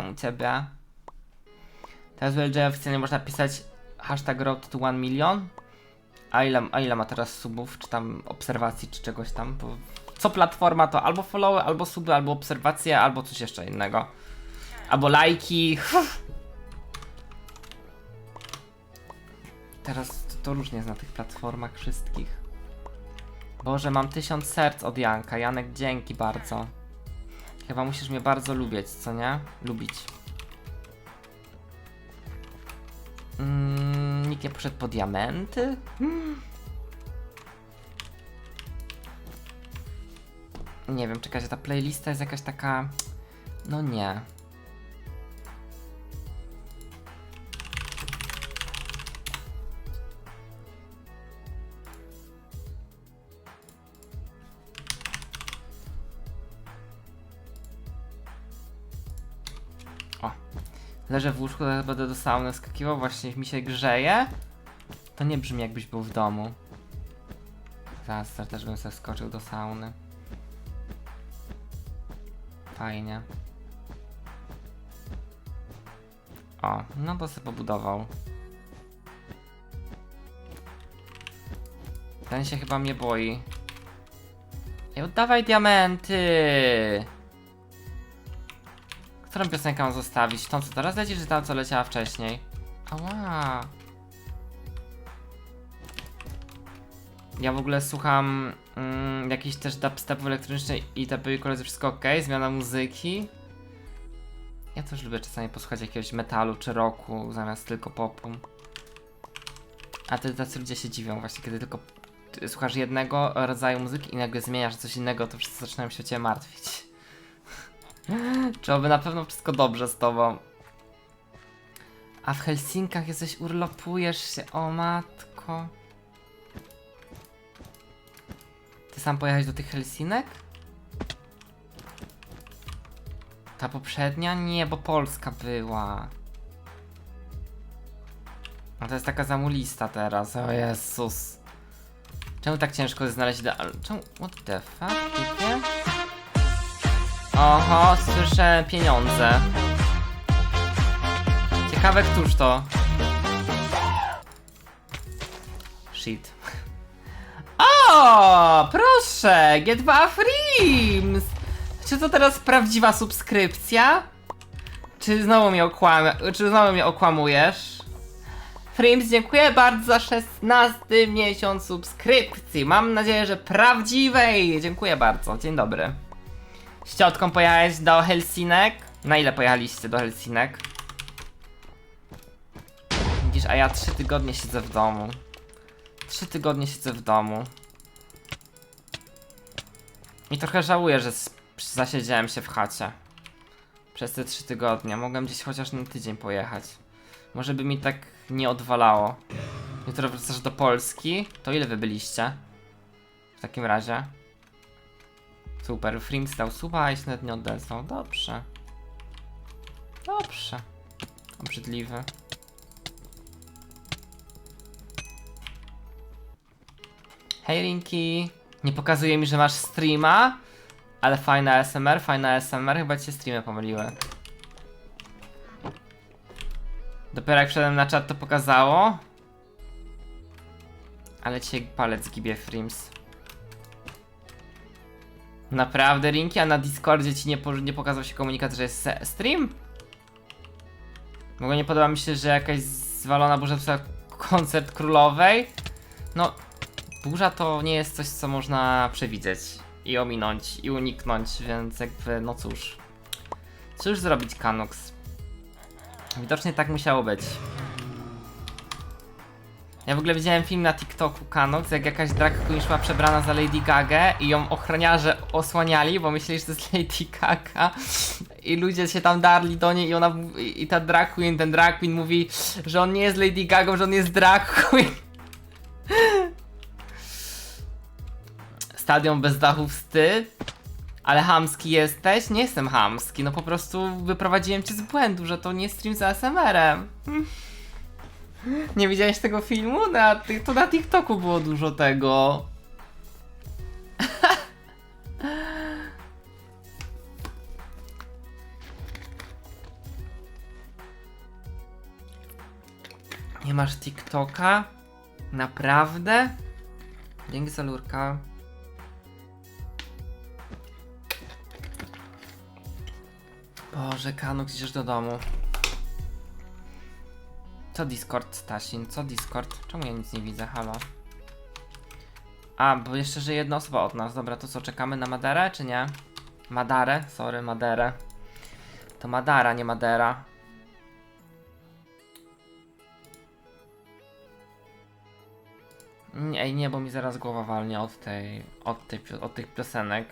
U ciebie. Teraz w LJ oficjalnie można pisać hashtag road to 1 million. A ile, a ile ma teraz subów, czy tam obserwacji, czy czegoś tam? Bo co platforma to albo followy, albo suby, albo obserwacje, albo coś jeszcze innego. Albo lajki. Teraz to, to różnie jest na tych platformach wszystkich. Boże, mam tysiąc serc od Janka. Janek, dzięki bardzo. Chyba musisz mnie bardzo lubić, co nie? Lubić. Mm, nikt nie poszedł po diamenty? Mm. Nie wiem, czekajcie, ta playlista jest jakaś taka... No nie. O. Leżę w łóżku, teraz będę do sauny skakiwał, właśnie mi się grzeje. To nie brzmi jakbyś był w domu. Zaraz też bym sobie skoczył do sauny. Fajnie. O, no to sobie pobudował. Ten się chyba mnie boi. Ej, oddawaj diamenty! Którą piosenkę mam zostawić? Tą co teraz leci, czy ta co leciała wcześniej? Ała. Ja w ogóle słucham mm, jakiś też dubstepu elektroniczny i te były koledzy wszystko ok, zmiana muzyki. Ja też lubię czasami posłuchać jakiegoś metalu czy rocku zamiast tylko popu. A te tacy ludzie się dziwią właśnie, kiedy tylko ty słuchasz jednego rodzaju muzyki i nagle zmieniasz coś innego, to wszyscy zaczynają się o ciebie martwić. Czy oby na pewno wszystko dobrze z tobą? A w Helsinkach jesteś, urlopujesz się, o matko. Ty sam pojechałeś do tych Helsinek? Ta poprzednia? Nie, bo Polska była. No to jest taka zamulista teraz, o Jezus. Czemu tak ciężko jest znaleźć. Czemu... What the fuck? Oho, słyszę pieniądze. Ciekawe, któż to? Shit. O, proszę, G2 Frames! Czy to teraz prawdziwa subskrypcja? Czy znowu mnie okłamie, czy znowu mnie okłamujesz? Frames, dziękuję bardzo za 16 miesiąc subskrypcji. Mam nadzieję, że prawdziwej. Dziękuję bardzo. Dzień dobry. Z ciotką pojechałeś do Helsinek? Na ile pojechaliście do Helsinek? Widzisz, a ja trzy tygodnie siedzę w domu. Trzy tygodnie siedzę w domu. I trochę żałuję, że zasiedziałem się w chacie. Przez te trzy tygodnie. Mogłem gdzieś chociaż na tydzień pojechać. Może by mi tak nie odwalało. Jutro wracasz do Polski. To ile wy byliście? W takim razie. Super, Frims dał suba, a się nie odezwał. Dobrze. Dobrze. Obrzydliwy. Hej Linki. Nie pokazuje mi, że masz streama, ale fajna ASMR, fajna ASMR, chyba ci się streamy pomyliły. Dopiero jak wszedłem na czat to pokazało. Ale cię palec gibie Frims. Naprawdę, Rinki? A na Discordzie ci nie, po, nie pokazał się komunikat, że jest stream? W ogóle nie podoba mi się, że jakaś zwalona burza psa koncert królowej. No, burza to nie jest coś, co można przewidzieć i ominąć i uniknąć, więc jakby, no cóż. Cóż zrobić, Canucks? Widocznie tak musiało być. Ja w ogóle widziałem film na TikToku Canucks, jak jakaś drag queen szła przebrana za Lady Gaga i ją ochroniarze osłaniali, bo myśleli, że to jest Lady Gaga i ludzie się tam darli do niej i ona i ta drag queen, ten drag queen mówi, że on nie jest Lady Gaga, że on jest drag queen. Stadion bez dachu wstyd. Ale hamski jesteś? Nie jestem hamski, no po prostu wyprowadziłem cię z błędu, że to nie stream z ASMR-em. Nie widziałeś tego filmu? Na, to na TikToku było dużo tego. Nie masz TikToka? Naprawdę? Dzięki za lurka. Boże, Kanuk, idziesz do domu. Co Discord, Stasin? Co Discord? Czemu ja nic nie widzę? Halo? A, bo jeszcze żyje jedna osoba od nas. Dobra, to co, czekamy na Maderę, czy nie? Madarę? Sorry, Maderę. To Madara, nie Madera. Nie, nie, bo mi zaraz głowa walnie od tej, od tej, od tych piosenek.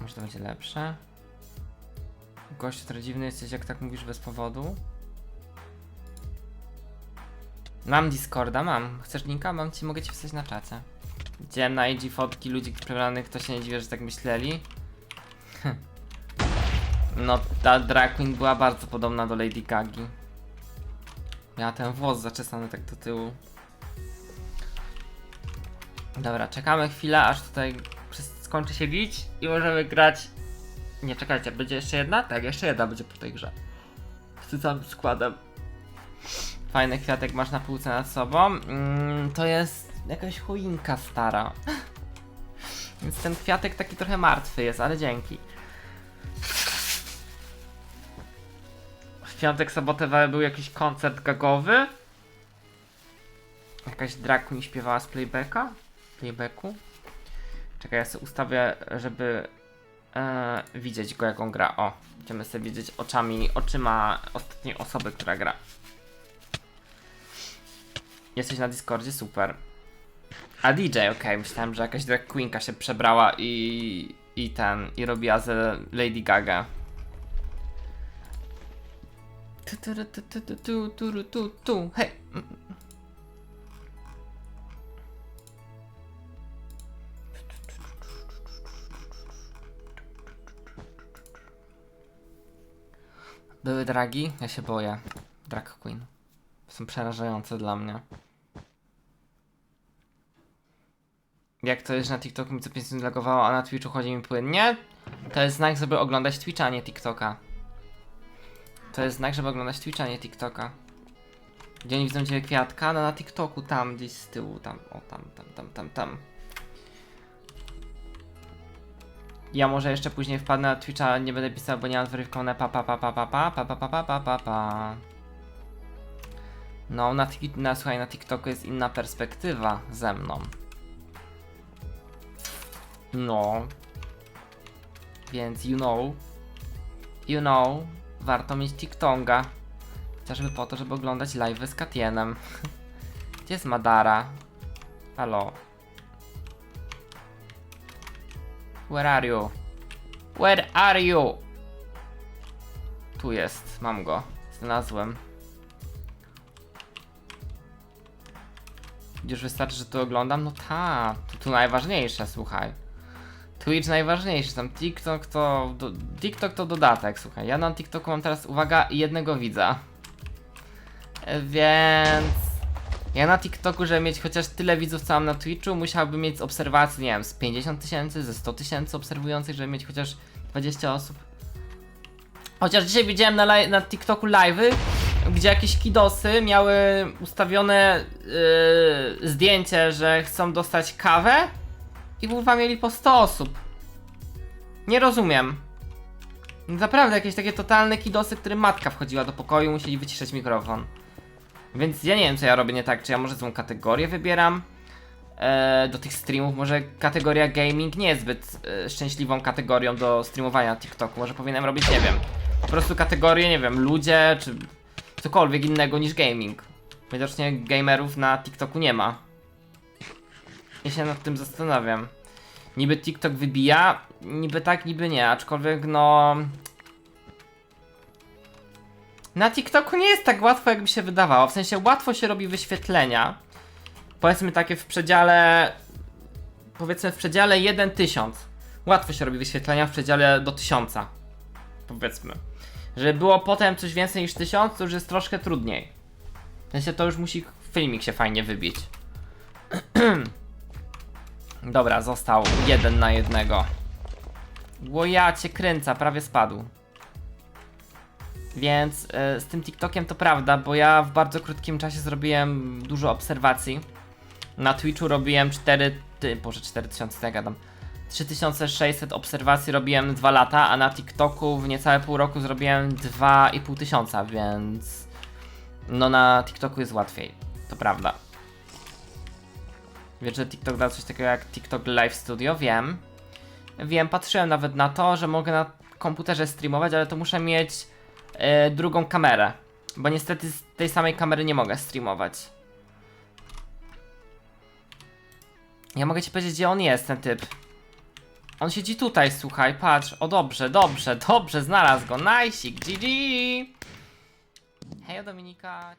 Może to będzie lepsze? Gościu, trochę dziwny jesteś, jak tak mówisz bez powodu. Mam Discorda, mam. Chcesz linka? Mam ci, mogę ci wstać na czacie. Widziałem na IG fotki ludzi przebranych, to się nie dziwię, że tak myśleli. no, ta drag queen była bardzo podobna do Lady Gagi. Miała ten włos zaczesany tak do tyłu. Dobra, czekamy chwilę, aż tutaj skończy się bić i możemy grać. Nie, czekajcie, będzie jeszcze jedna? Tak, jeszcze jedna będzie po tej grze. Z tym samym składem. Fajny kwiatek masz na półce nad sobą. Mm, to jest jakaś choinka stara. Więc ten kwiatek taki trochę martwy jest, ale dzięki. W piątek, sobotę był jakiś koncert gagowy. Jakaś drag queen śpiewała z playbacka. Playbacku. Czekaj, ja sobie ustawię, żeby e, widzieć go jak on gra. O, będziemy sobie widzieć oczami, oczyma ostatniej osoby, która gra. Jesteś na Discordzie? Super. A DJ, okej, myślałem, że jakaś drag queenka się przebrała i, i ten, i robiła ze Lady Gaga. Tu, tu, tu, tu, tu, tu, tu, tu, tu, hej! Były dragi? Ja się boję. Drag queen. Są przerażające dla mnie. Jak to jest na TikToku mi co 5 minut lagowało, a na Twitchu chodzi mi płynnie? To jest znak, żeby oglądać Twitcha, a nie TikToka. To jest znak, żeby oglądać Twitcha, a nie TikToka. Gdzie oni widzą ciebie kwiatka? No na TikToku, tam gdzieś z tyłu, tam, o tam, tam, tam, tam, tam. Ja może jeszcze później wpadnę na Twitcha, nie będę pisał, bo nie mam zweryfikowane pa pa pa pa pa pa pa pa pa pa pa pa pa No, na, na, słuchaj, na TikToku jest inna perspektywa ze mną. No. Więc you know. You know. Warto mieć TikTonga. Chociażby po to, żeby oglądać live z Katienem. Gdzie jest Madara? Halo. Where are you? Where are you? Tu jest, mam go. Znalazłem. Już wystarczy, że tu oglądam? No ta, to tu najważniejsze, słuchaj. Twitch najważniejszy, tam TikTok to. Do, TikTok to dodatek, słuchaj. Ja na TikToku mam teraz, uwaga, jednego widza. E, Więc. Ja na TikToku, żeby mieć chociaż tyle widzów, co mam na Twitchu, musiałbym mieć z obserwacji, nie wiem, z 50 tysięcy, ze 100 tysięcy obserwujących, żeby mieć chociaż 20 osób. Chociaż dzisiaj widziałem na, na TikToku live'y, gdzie jakieś kidosy miały ustawione yy, zdjęcie, że chcą dostać kawę i kurwa mieli po 100 osób. Nie rozumiem. Naprawdę jakieś takie totalne kidosy, którym matka wchodziła do pokoju, musieli wyciszać mikrofon. Więc ja nie wiem, co ja robię nie tak. Czy ja może złą kategorię wybieram e, do tych streamów? Może kategoria gaming nie jest zbyt e, szczęśliwą kategorią do streamowania TikToku. Może powinienem robić, nie wiem, po prostu kategorię, nie wiem, ludzie, czy cokolwiek innego niż gaming. Widocznie gamerów na TikToku nie ma. Ja się nad tym zastanawiam. Niby TikTok wybija, niby tak, niby nie, aczkolwiek no... Na TikToku nie jest tak łatwo, jakby się wydawało. W sensie łatwo się robi wyświetlenia. Powiedzmy takie w przedziale. Powiedzmy w przedziale 1000. Łatwo się robi wyświetlenia w przedziale do 1000. Powiedzmy. Żeby było potem coś więcej niż 1000, to już jest troszkę trudniej. W sensie to już musi filmik się fajnie wybić. Dobra, został jeden na jednego. Bo ja cię kręca, prawie spadł. Więc e, z tym TikTokiem to prawda, bo ja w bardzo krótkim czasie zrobiłem dużo obserwacji. Na Twitchu robiłem 4, ty, boże 4000, tak gadam. 3600 obserwacji robiłem 2 lata, a na TikToku w niecałe pół roku zrobiłem 2,5 tysiąca, więc no na TikToku jest łatwiej, to prawda. Wiesz, że TikTok da coś takiego jak TikTok Live Studio? Wiem. Wiem, patrzyłem nawet na to, że mogę na komputerze streamować, ale to muszę mieć e, drugą kamerę. Bo niestety z tej samej kamery nie mogę streamować. Ja mogę ci powiedzieć, gdzie on jest, ten typ. On siedzi tutaj, słuchaj, patrz. O, dobrze, dobrze, dobrze, znalazł go. Najsik, GG! Hej, Dominika.